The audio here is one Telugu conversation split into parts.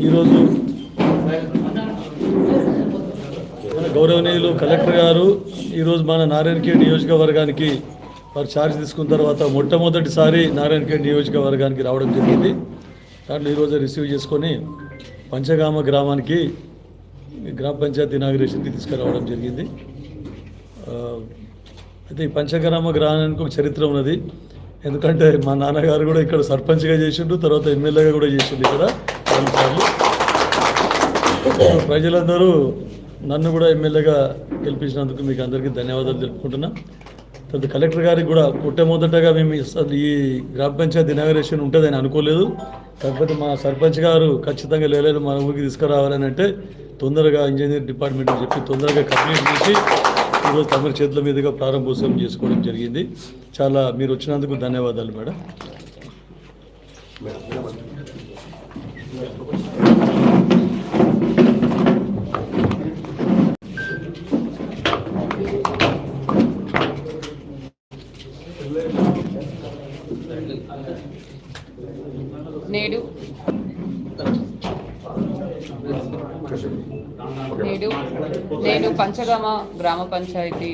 ఈరోజు మన గౌరవనీయులు కలెక్టర్ గారు ఈరోజు మన నారాయణఖేడ్ నియోజకవర్గానికి వారు ఛార్జ్ తీసుకున్న తర్వాత మొట్టమొదటిసారి నారాయణఖేడ్ నియోజకవర్గానికి రావడం జరిగింది. దాంట్లో ఈరోజు రిసీవ్ చేసుకొని పంచగామ గ్రామానికి గ్రామ పంచాయతీ ఇనాగ్రేషన్కి తీసుకురావడం జరిగింది. అయితే ఈ పంచగ్రామ గ్రామానికి ఒక చరిత్ర ఉన్నది. ఎందుకంటే మా నాన్నగారు కూడా ఇక్కడ సర్పంచ్గా చేసిండ్రు తర్వాత ఎమ్మెల్యేగా కూడా చేసిండు ఇక్కడ ప్రజలందరూ నన్ను కూడా ఎమ్మెల్యేగా గెలిపించినందుకు మీకు అందరికీ ధన్యవాదాలు తెలుపుకుంటున్నా. తర్వాత కలెక్టర్ గారికి కూడా మొట్టమొదటగా మేము అసలు ఈ గ్రామ పంచాయతీ ఇనాగరేషన్ ఉంటుందని అనుకోలేదు. కాకపోతే మా సర్పంచ్ గారు ఖచ్చితంగా లేలేదు మన ఊరికి తీసుకురావాలని అంటే తొందరగా ఇంజనీర్ డిపార్ట్మెంట్ చెప్పి తొందరగా కంప్లీట్ చేసి ఈరోజు తమరి చేతుల మీదుగా ప్రారంభోత్సవం చేసుకోవడం జరిగింది. చాలా మీరు వచ్చినందుకు ధన్యవాదాలు మేడం. నేడు నేడు నేడు పంచగామ గ్రామ పంచాయతీ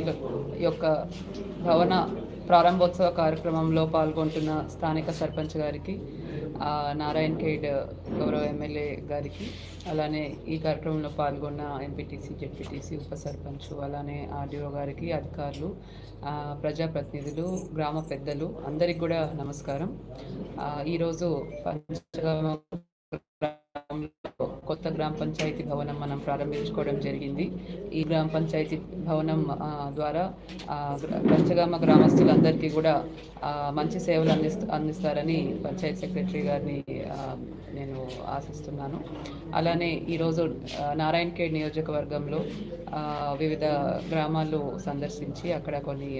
యొక్క భవన ప్రారంభోత్సవ కార్యక్రమంలో పాల్గొంటున్న స్థానిక సర్పంచ్ గారికి నారాయణ్ ఖేడ్ గౌరవ ఎమ్మెల్యే గారికి అలానే ఈ కార్యక్రమంలో పాల్గొన్న ఎంపీటీసీ జెడ్పీటీసీ ఉప సర్పంచ్ అలానే ఆర్డీఓ గారికి అధికారులు ప్రజాప్రతినిధులు గ్రామ పెద్దలు అందరికి కూడా నమస్కారం. ఈరోజు పంచగామ కొత్త గ్రామ పంచాయతీ భవనం మనం ప్రారంభించుకోవడం జరిగింది. ఈ గ్రామ పంచాయతీ భవనం ద్వారా పంచగామ గ్రామస్తులందరికీ కూడా మంచి సేవలు అందిస్తూ అందిస్తారని పంచాయతీ సెక్రటరీ గారిని నేను ఆశిస్తున్నాను. అలానే ఈరోజు నారాయణ ఖేడ్ నియోజకవర్గంలో వివిధ గ్రామాలు సందర్శించి అక్కడ కొన్ని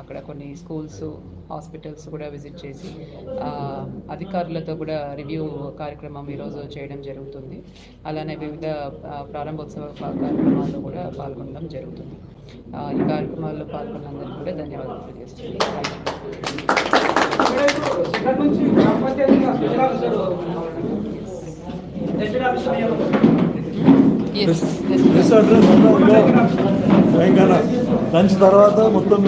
అక్కడ కొన్ని స్కూల్స్ హాస్పిటల్స్ కూడా విజిట్ చేసి అధికారులతో కూడా రివ్యూ కార్యక్రమం ఈరోజు చేయడం జరుగుతుంది అలానే వివిధ ప్రారంభోత్సవ కార్యక్రమాల్లో కూడా పాల్గొనడం జరుగుతుంది ఈ కార్యక్రమాల్లో పాల్గొన్నందుకు కూడా ధన్యవాదాలు తెలియజేస్తున్నాను తెలంగాణ లంచ్ తర్వాత మొత్తం